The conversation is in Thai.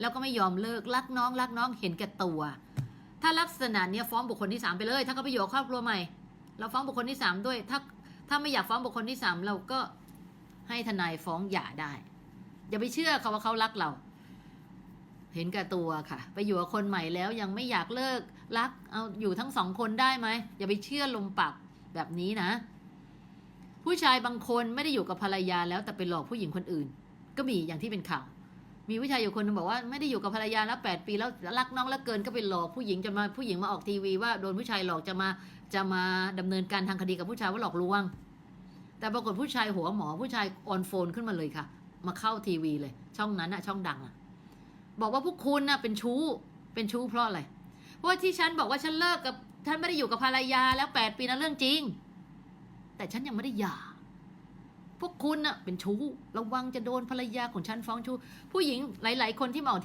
แล้วก็ไม่ยอมเลิกรักน้องรักน้องเห็นแก่ตัว ถ้าลักษณะเนี้ยฟ้องบุคคลที่สามไปเลย ถ้าเขาไปอยู่ครอบครัวใหม่ เราฟ้องบุคคลที่สามด้วย ถ้าถ้าไม่อยากฟ้องบุคคลที่สามเราก็ให้ทนายฟ้องหย่าได้ อย่าไปเชื่อเขาว่าเขารักเรา เห็นแก่ตัวค่ะ ไปอยู่กับคนใหม่แล้วยังไม่อยากเลิกรักเอาอยู่ทั้งสองคนได้ไหมอย่าไปเชื่อลมปากแบบนี้นะ ผู้ชายบางคนไม่ได้อยู่กับภรรยาแล้วแต่ไปหลอกผู้หญิงคนอื่น ก็มีอย่างที่เป็นข่าว มีผู้ชายอยู่คนหนึงบอกว่าไม่ได้อยู่กับภรรยาแล้วแปดปีแล้วรักน้องแล้วเกินก็ไปหลอกผู้หญิงจนมาผู้หญิงมาออกทีวีว่าโดนผู้ชายหลอกจะมาจะมาดำเนินการทางคดีกับผู้ชายว่าหลอกลวง แต่ปรากฏผู้ชายหัวหมอผู้ชายออนโฟนขึ้นมาเลยค่ะ มาเข้าทีวีเลย ช่องนั้นอะช่องดังอะบอกว่าพวกคุณน่ะเป็นชู้เป็นชู้เพราะอะไรเพราะที่ฉันบอกว่าฉันเลิกกับฉันไม่ได้อยู่กับภรรยาแล้วแปดปีนั้นเรื่องจริง แต่ฉันยังไม่ได้หย่า คุณน่ะเป็นชู้ ระวังจะโดนภรรยาของฉันฟ้องชู้ ผู้หญิงหลาย ๆ คนที่มาออก